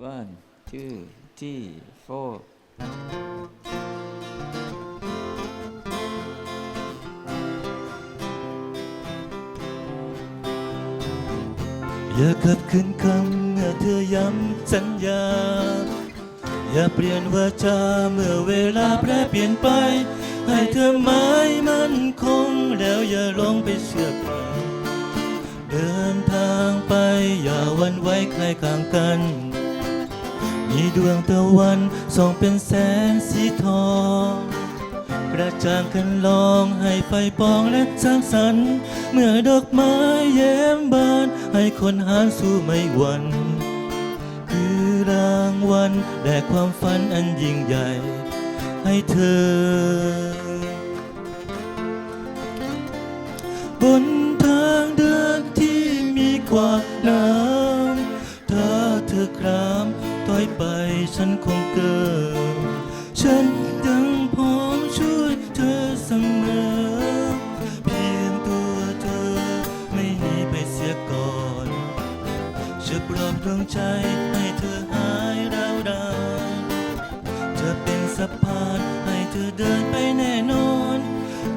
one two three four อย่ากลับคืนคำเมื่อเธอย้ำสัญญา อย่าเปลี่ยนวาจาเมื่อเวลาแปรเปลี่ยนไป ให้เธอหมายมั่นคงแล้วอย่าลงไปเชื่อใครเดินทางไปอย่าวันไว้ใครข้างกัน มีดวงตะวันส่องเป็นแสงสีทอง กระจ่างกันลองให้ไฟปองและสร้างสรรค์ เมื่อดอกไม้แย้มบาน ให้คนหานสู้ไม่หวันคือรางวัลแด่ความฝันอันยิ่งใหญ่ ให้เธอบนทางเดินที่มีกว่าน้ำ อยไปฉันคงเกินฉันยังพร้อมช่วยเธอเสมอเพียงตัวเธอไม่หนีไปเสียก่อนจะปลอบดวงใจให้เธอหายร้าวรานจะเป็นสะพานให้เธอเดินไปแน่นอน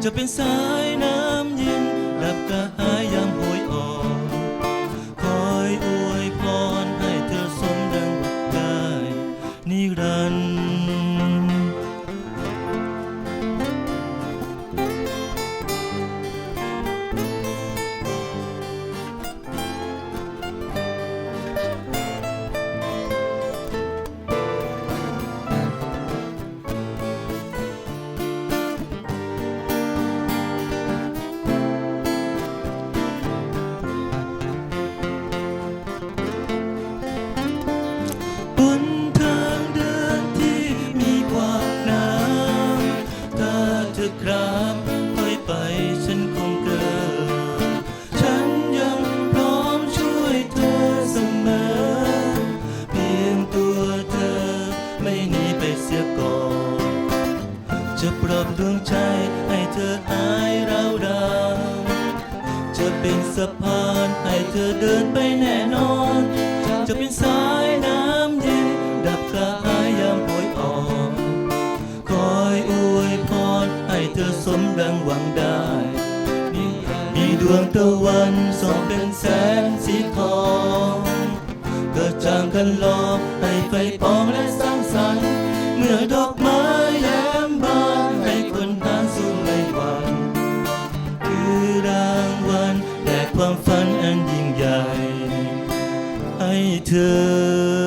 จะเป็นสายน้ำเย็นดับกระหาย รั จะปลอบดวงใจให้เธอหายร้าวรานจะเป็นสะพานให้เธอเดินไปแน่นอน จะเป็นสายน้ำเย็นดับกระหายยามโหยอ่อนคอยอวยพรให้เธอสมดังหวังได้ มีดวงตะวันส่องเป็นแสงสีทองกระจ่างกันลองให้ไฟปองและสร้างสรรค์ เมื่อดอก took